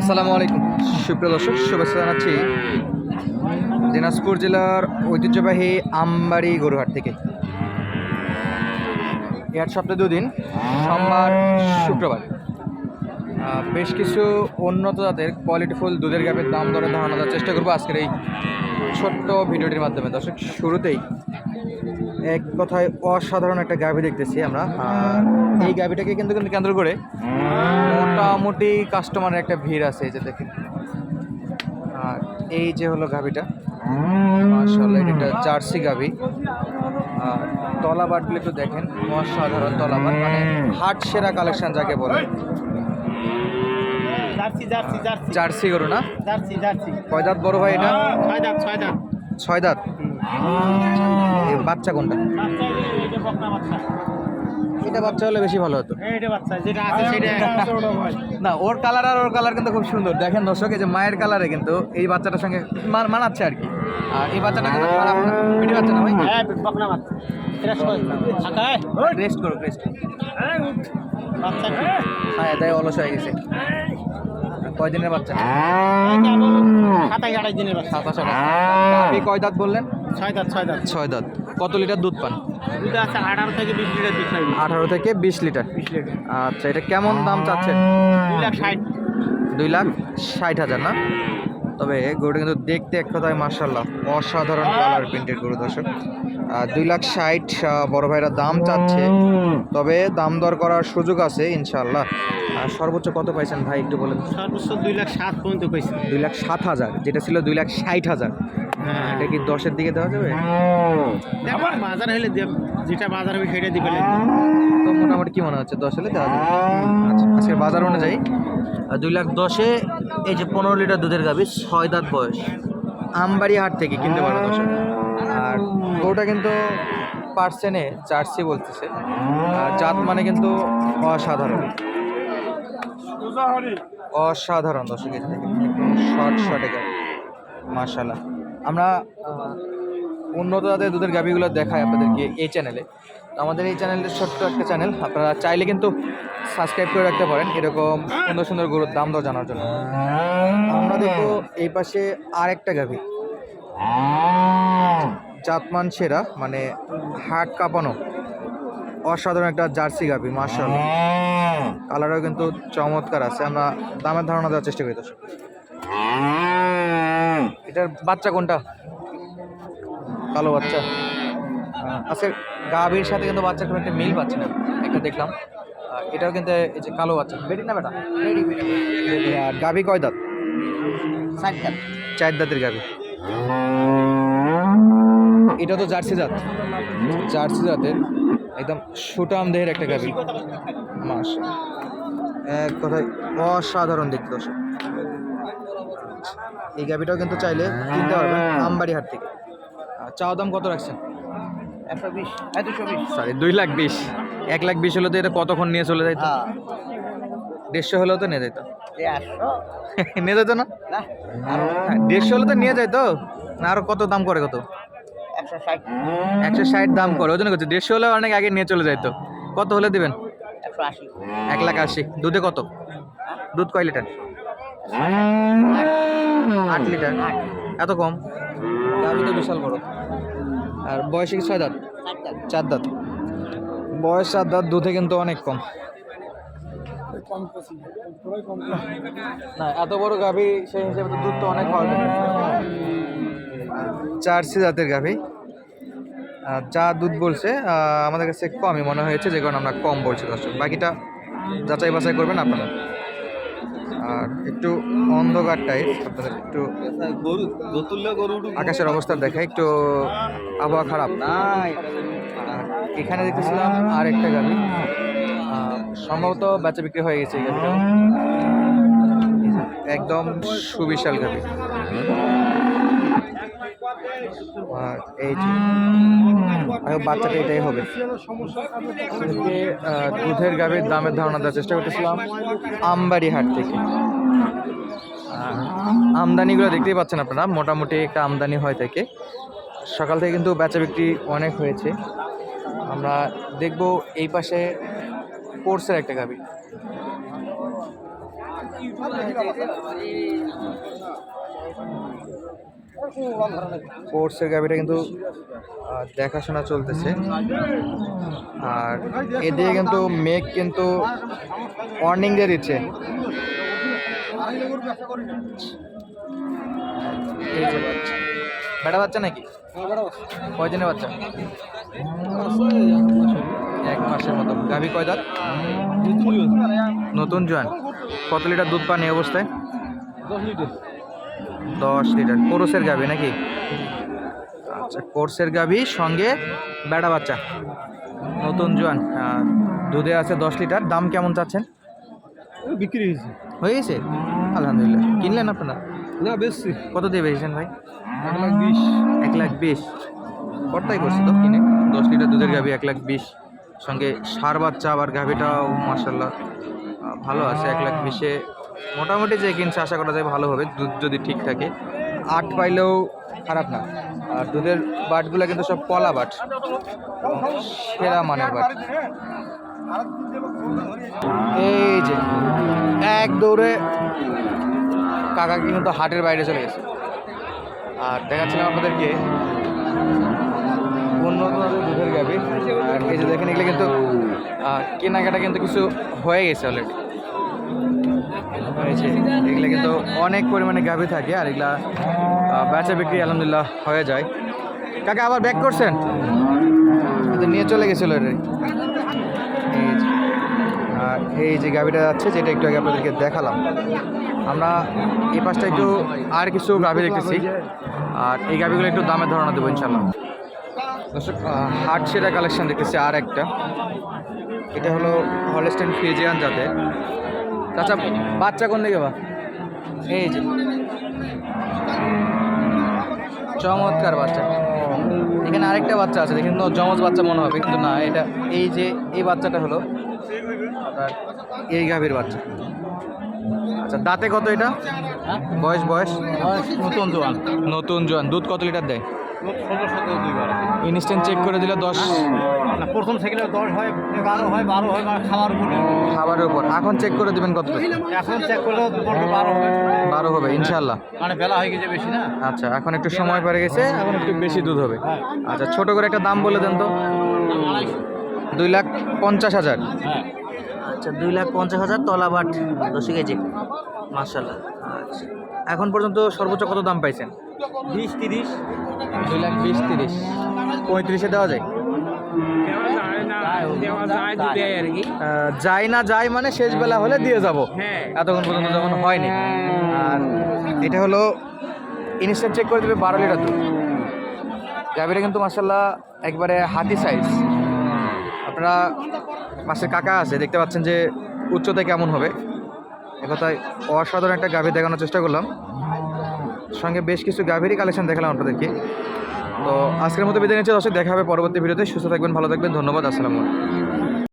আসসালামু আলাইকুম। সুপ্রিয় দর্শক, শুভেচ্ছা জানাচ্ছি দিনাজপুর জেলার ঐতিহ্যবাহী আমবাড়ি গরুহাট থেকে। হাট সপ্তাহে দুদিন সোমবার, শুক্রবার। বেশ কিছু উন্নত জাতের কোয়ালিটিফুল দুধের গাভের দাম দরে ধারণা দেওয়ার চেষ্টা করব আজকের এই ছোট্ট ভিডিওটির মাধ্যমে। দর্শক, শুরুতেই এক কথায় অসাধারণ একটা গাভি দেখতেছি আমরা। এই গাভিটাকে কিন্তু কিন্তু কেন্দ্র করে মোটামুটি কাস্টমারের একটা ভিড় আছে এই যে দেখেন। আর এই যে হলো গাভিটা মার্শাল্লাহ এটা জার্সি গাভি। আর তলাবাটগুলো একটু দেখেন অসাধারণ তলাবাট মানে হাট সেরা কালেকশন যাকে বলে। জার্সি গরু না? Jersey Jersey. কয় দাঁত বড় ভাই এটা? ছয় দাঁত ছয় দাঁত। ছয় দাঁত? বাচ্চা কোনটা? এটা বাচ্চা হলে বেশি ভালো হতো। এইটা বাচ্চা যেটা আছে সেটা না ওর কালার আর ওর কালার কিন্তু খুব সুন্দর। দেখেন দর্শক এই যে মায়ের কালারে কিন্তু এই বাচ্চাটার সঙ্গে মান- মানাচ্ছে আর কি। আর এই বাচ্চাটা কিন্তু খারাপ না। বেটি বাচ্চা না ভাই? হ্যাঁ রেস্ট করো রেস্ট বাচ্চা হ্যাঁ তাই অলস হয়ে গেছে। কয় দিনের বাচ্চা? সাতাশ আঠাশ দিনের বাচ্চা। সাতাশ আপনি কয় দাঁত বললেন? ছয় দাঁত ছয় দাঁত। ছয় দাঁত। কত লিটার দুধ পান? দুধ আছে আঠারো থেকে বিশ লিটার দুধ আঠারো থেকে বিশ লিটার। বিশ লিটার। আচ্ছা এটা কেমন দাম চাচ্ছেন? দুই লাখ ষাট। দুই লাখ ষাট হাজার না? তবে গরুটা কিন্তু দেখতে এক কথায় মার্শাল্লাহ অসাধারণ কালার প্রিন্টের গরু দর্শক। আর দুই লাখ ষাট বড় ভাইরা দাম চাচ্ছে তবে দাম দর করার সুযোগ আছে ইনশাল্লাহ আর সর্বোচ্চ কত পাইছেন ভাই একটু বলেন? সর্বোচ্চ দুই লাখ সাত পর্যন্ত পাইছেন দুই লাখ সাত হাজার যেটা ছিল দুই লাখ ষাট হাজার। হ্যাঁ। এটা কি দশের দিকে দেওয়া যাবে? দেখো বাজার হলে যেটা বাজার হবে সেটা দিবে। তো মোটামুটি কি মনে হচ্ছে? দশ হলে দেওয়া যাবে। আচ্ছা আজকে বাজার অনুযায়ী আহ, দুই লাখ দশে এই যে পনেরো লিটার দুধের গাবি ছয় দাঁত বয়স। আমবাড়ি হাট থেকে কিনতে পারো দর্শক আর ওটা কিন্তু পার্সেনে জার্সি বলতেছে। আর জাত মানে কিন্তু অসাধারণ। অসাধারণ দর্শক দেখেন শর্ট শর্টে গাবি। মার্শাল্লাহ আমরা উন্নত জাতের দুধের গাভিগুলো দেখাই আপনাদেরকে এই চ্যানেলে আমাদের এই চ্যানেলের ছোট্ট একটা চ্যানেল আপনারা চাইলে কিন্তু সাবস্ক্রাইব করে রাখতে পারেন এরকম সুন্দর সুন্দর গরুর দাম দর জানার জন্য। আমরা দেখব এই পাশে আরেকটা গাভি। জাতমান সেরা মানে হাট কাঁপানো, অসাধারণ একটা জার্সি গাভি মার্শাল কালারও কিন্তু চমৎকার আছে। আমরা দামের ধারণা দেওয়ার চেষ্টা করি, দর্শক। এটার বাচ্চা কোনটা? কালো বাচ্চা। আহ, আজকে গাভীর সাথে কিন্তু বাচ্চা খুব একটা মিল পাচ্ছে না একটা দেখলাম। এটাও কিন্তু এই যে কালো বাচ্চা। বেটি না বেটা? আর গাভী কয় দাঁত? চার দাঁতের গাভী। এটা তো জার্সি জাত। জার্সি জাতের একদম সুটাম দেহের একটা গাভী। মাস এক কথায় অসাধারণ দেখতে দর্শক। এই গাভীটাও কিন্তু চাইলে কিনতে পারবেন আমবাড়ি হাট থেকে। আর চাওয়া দাম কত রাখছেন? একশো বিশ সরি দুই লাখ বিশ। এক লাখ বিশ হলে তো এটা কতক্ষণ নিয়ে চলে যাইতো? হ্যাঁ। দেড়শো হলেও তো নিয়ে যাইতো। নিয়ে যেত না? না। হ্যাঁ, দেড়শো হলে তো নিয়ে যাইতো? না আরও কত দাম করে কত? একশো ষাট। একশো ষাট দাম করে ওই জন্য করছে দেড়শো হলে অনেক আগে নিয়ে চলে যাইতো। কত হলে দিবেন? এক লাখ আশি। দুধে কত? দুধ কয় লিটার? আট লিটার। এত কম? দাবি তো বিশাল বড়। আর বয়সে ছয় দাঁত? চার দাঁত। বয়স চার দাঁত দুধে কিন্তু অনেক কম। না এত বড় গাভী সেই হিসেবে তো দুধ তো অনেক পাওয়া যাবে চারশি জাতের গাভী। আর যা দুধ বলছে আমাদের কাছে কমই মনে হয়েছে যে কারণে আমরা কম বলছি দর্শক। বাকিটা যাচাই বাছাই করবেন আপনারা। আর একটু অন্ধকার টাইপ আপনাদের একটু আকাশের অবস্থা দেখায় একটু আবহাওয়া খারাপ। এখানে দেখতেছিলাম আর একটা গাড়ি সম্ভবত বাচ্চা বিক্রি হয়ে গেছে এই গাড়িটা একদম সুবিশাল গাড়ি। আর এই আর বাচ্চাটা এটাই হবে। দুধের গাভীর দামের ধারণা দেওয়ার চেষ্টা করতেছিলাম আমবাড়ি হাট থেকে আমদানিগুলো দেখতেই পাচ্ছেন আপনারা, মোটামুটি একটা আমদানি হয় থেকে। সকাল থেকে কিন্তু বেচা বিক্রি অনেক হয়েছে। আমরা দেখব এই পাশে কোর্সের একটা গাবি কোর্সের গাভিটা কিন্তু দেখাশোনা চলতেছে। আর এদিকে কিন্তু মেঘ কিন্তু ওয়ার্নিং দিয়ে দিচ্ছে। বেটা বাচ্চা নাকি? কয় দিনের বাচ্চা? এক মাসের মতো। গাভী কয় দাঁত? নতুন জোয়ান। কত লিটার দুধ পান এই অবস্থায়? দশ লিটার। কোরসের গাভী নাকি? আচ্ছা কোর্সের গাভী সঙ্গে বেড়া বাচ্চা। নতুন জোয়ান দুধে আছে দশ লিটার। দাম কেমন চাচ্ছেন? বিক্রি হয়েছে। হয়ে গেছে আলহামদুলিল্লাহ। কিনলেন আপনারা? না বেশি কত দিয়ে বেচেছেন ভাই? এক লাখ বিশ। এক লাখ বিশ। কটাই করছে তো কিনে? দশ লিটার দুধের গাভী এক লাখ বিশ। সঙ্গে সার বাচ্চা আবার গাভীটাও মাসাল্লাহ ভালো আছে। এক লাখ বিশে মোটামুটি যে কিনছে, আশা করা যায় ভালো হবে, দুধ যদি ঠিক থাকে। আট পাইলেও খারাপ না। আর দুধের বাটগুলো কিন্তু সব কলা বাট, সেরা মানের বাট। এই যে, এক দৌড়ে কাকা কিন্তু হাটের বাইরে চলে গেছে। আর দেখাচ্ছিলাম আপনাদেরকে উন্নত দুধের গাভী। আর এই যে দেখেন, এগুলো কিন্তু কেনাকাটা কিন্তু কিছু হয়ে গেছে অলরেডি হয়েছে। এগুলো কিন্তু অনেক পরিমাণে গাভী থাকে আর এগুলা বেচা বিক্রি আলহামদুলিল্লাহ হয়ে যায়। কাকা, আবার ব্যাক করছেন? নিয়ে চলে গেছিল আর এই যে গাভীটা যাচ্ছে, যেটা একটু আগে আপনাদেরকে দেখালাম। আমরা এই পাশটা একটু আর কিছু গাভী দেখতেছি। আর এই গাভীগুলো একটু দামের ধারণা দেবো ইনশাল্লাহ দর্শক হাট সেরা কালেকশন দেখতেছি আর একটা। এটা হলো হলস্টেন ফ্রিজিয়ান জাতের। চাচা বাচ্চা কোন দিকে বা? এই যে। চমৎকার বাচ্চা। এখানে আরেকটা বাচ্চা আছে দেখেন জমজ বাচ্চা মনে হবে কিন্তু না এটা এই যে এই বাচ্চাটা হলো আপনার এই গাভীর বাচ্চা। আচ্ছা দাঁতে কত এটা? বয়স? বয়স নতুন জোয়ান। নতুন জোয়ান। দুধ কত লিটার দেয়? ষোলো সতেরো দুইবার ইনস্ট্যান্ট চেক করে দিলে দশ। না প্রথম থেকে দশ হয় এগারো হয় বারো হয় খাওয়ার উপরে। খাবারের উপর। এখন চেক করে দিবেন কত এখন চেক পনেরো বারো হয় বারো হবে ইনশাল্লাহ মানে বেলা হয়ে গেছে বেশি না? আচ্ছা এখন একটু সময় পড়ে গেছে এখন একটু বেশি দুধ হবে। আচ্ছা ছোট করে একটা দাম বলে দেন তো। দুই লাখ পঞ্চাশ হাজার। হ্যাঁ। আচ্ছা দুই লাখ পঞ্চাশ হাজার তলা বাট দশ কেজি। মার্শাল্লাহ আচ্ছা। এখন পর্যন্ত সর্বোচ্চ কত দাম পাইছেন? বিশ তিরিশ। দুই লাখ বিশ তিরিশ। পঁয়ত্রিশে দেওয়া যায়। আর কি যাই না। যাই মানে শেষ বেলা হলে দিয়ে যাব। হ্যাঁ। এতক্ষণ পর্যন্ত যখন হয়নি। আর এটা হলো ইনস্ট্যান্ট চেক করে দেবে বারো লিটার দুধ। গাভীরা কিন্তু মাসাল্লাহ একবারে হাতি সাইজ আপনারা পাশে কাকা আছে দেখতে পাচ্ছেন যে উচ্চতা কেমন হবে। একথায় অসাধারণ একটা গাভী দেখানোর চেষ্টা করলাম। সঙ্গে বেশ কিছু গাভীরই কালেকশন দেখালাম আপনাদেরকে। তো আজকের মতো বিদায় নিচ্ছে, দর্শক, দেখা হবে পরবর্তী ভিডিওতে। সুস্থ থাকবেন, ভালো থাকবেন, ধন্যবাদ, আসসালামু